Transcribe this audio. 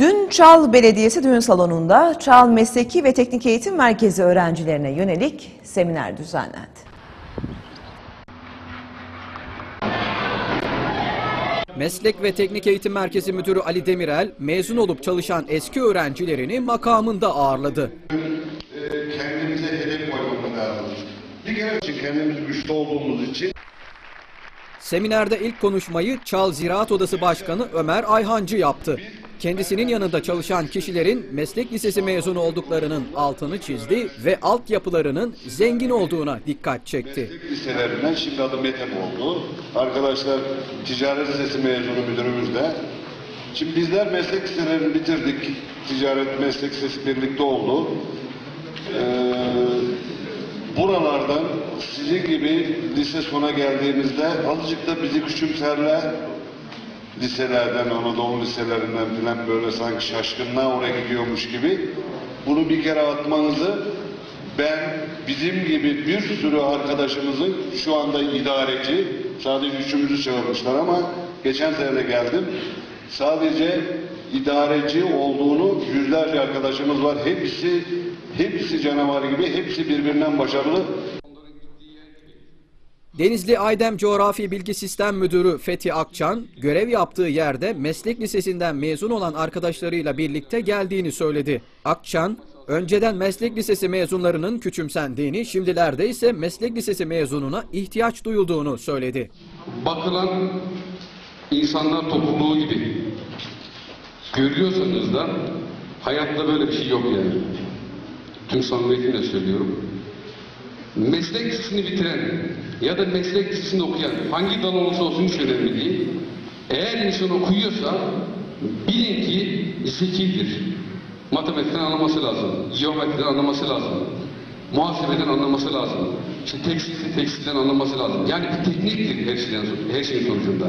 Dün Çal Belediyesi düğün salonunda Çal Mesleki ve Teknik Eğitim Merkezi öğrencilerine yönelik seminer düzenlendi. Meslek ve Teknik Eğitim Merkezi Müdürü Ali Demirel, mezun olup çalışan eski öğrencilerini makamında ağırladı. kendimize hedef koymamız lazım. Bir kere için kendimiz güçlü olduğumuz için Seminerde ilk konuşmayı Çal Ziraat Odası Başkanı Ömer Ayhancı yaptı. Kendisinin yanında çalışan kişilerin meslek lisesi mezunu olduklarının altını çizdi ve altyapılarının zengin olduğuna dikkat çekti. meslek liselerinden şimdi adı METEP oldu. Arkadaşlar ticaret lisesi mezunu müdürümüz de. Şimdi bizler meslek liselerini bitirdik. Ticaret meslek lisesi birlikte oldu. Ee, buralardan sizin gibi lise sona geldiğimizde azıcık da bizi küçümserler. Liselerden, Anadolu liselerinden filan böyle sanki şaşkınlığa oraya gidiyormuş gibi bunu bir kere atmanızı ben bizim gibi bir sürü arkadaşımızın şu anda idareci, sadece üçümüzü çağırmışlar ama geçen sene de geldim. Sadece idareci olduğunu yüzlerce arkadaşımız var. Hepsi, hepsi canavar gibi, hepsi birbirinden başarılı. Denizli Aydem Coğrafi Bilgi Sistem Müdürü Fethi Akçan, görev yaptığı yerde meslek lisesinden mezun olan arkadaşlarıyla birlikte geldiğini söyledi. Akçan, önceden meslek lisesi mezunlarının küçümsendiğini, şimdilerde ise meslek lisesi mezununa ihtiyaç duyulduğunu söyledi. bakılan insanlar topluluğu gibi görüyorsanız da hayatta böyle bir şey yok yani. Tüm samimiyetimle söylüyorum. Meslek lisesini bitiren ya da meslek lisesini okuyan hangi dal olursa olsun hiç önemli değil. Eğer insan okuyorsa bilin ki zekidir. Matematikten anlaması lazım. Geometriden anlaması lazım. Muhasebeden anlaması lazım. İşte tekstilden anlaması lazım. Yani bir tekniktir her şeyin, her şeyin sonucunda.